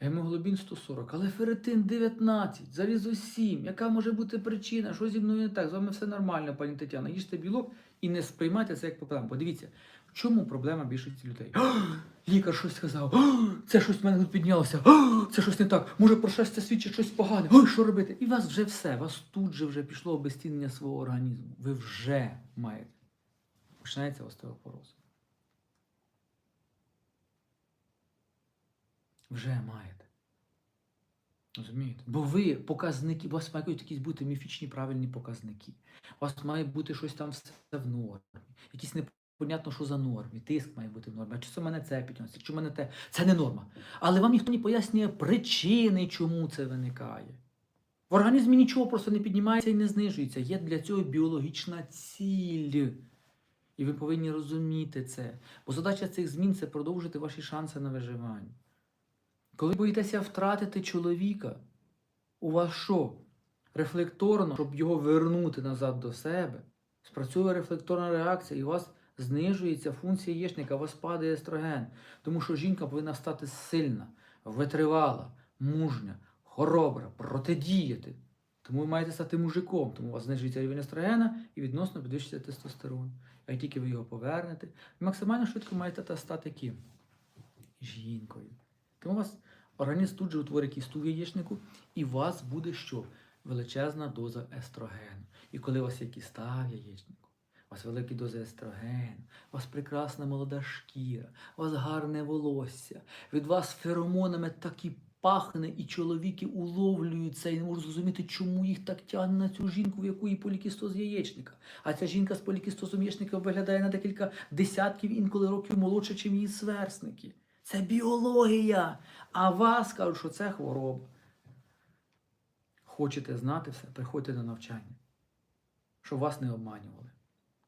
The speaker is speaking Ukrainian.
Гемоглобін 140, але ферритин 19, залізо 7. Яка може бути причина? Що зі мною не так? З вами все нормально, пані Тетяна. Їжте білок і не сприймайте це як проблему. Подивіться, в чому проблема більшості людей? Лікар щось сказав, це щось в мене тут піднялося, це щось не так. Може про щось це свідчить щось погане. Ой, що робити? І у вас вже все, у вас тут же вже пішло обезцінення свого організму. Ви вже маєте. Починається остеопороз. Вже маєте. Розумієте? Бо ви показники, у вас мають якісь бути міфічні правильні показники. У вас має бути щось там все в нормі. Якісь непонятно, що за нормі. Тиск має бути в нормі. А чи це мене це підноситься, чи в мене те. Це не норма. Але вам ніхто не пояснює причини, чому це виникає. В організмі нічого просто не піднімається і не знижується. Є для цього біологічна ціль. І ви повинні розуміти це. Бо задача цих змін це продовжити ваші шанси на виживання. Коли боїтеся втратити чоловіка, у вас що? Рефлекторно, щоб його вернути назад до себе, спрацьовує рефлекторна реакція, і у вас знижується функція яєчника, у вас падає естроген. Тому що жінка повинна стати сильна, витривала, мужня, хоробра, протидіяти. Тому ви маєте стати мужиком, тому у вас знижується рівень естрогена і відносно підвищується тестостерон. Як тільки ви його повернете, ви максимально швидко маєте стати ким? Жінкою. Тому у вас організм тут же утворить кісту в яєчнику, і у вас буде що? Величезна доза естрогену. І коли у вас є кіста в яєчнику, у вас великі дози естрогену, у вас прекрасна молода шкіра, у вас гарне волосся, від вас феромонами так і пахне, і чоловіки уловлюють це і не можуть зрозуміти, чому їх так тягне на цю жінку, в якої полікістоз яєчника. А ця жінка з полікістозом яєчника виглядає на декілька десятків інколи років молодше, ніж її сверстники. Це біологія. А вас кажуть, що це хвороба. Хочете знати все, приходьте на навчання, щоб вас не обманювали.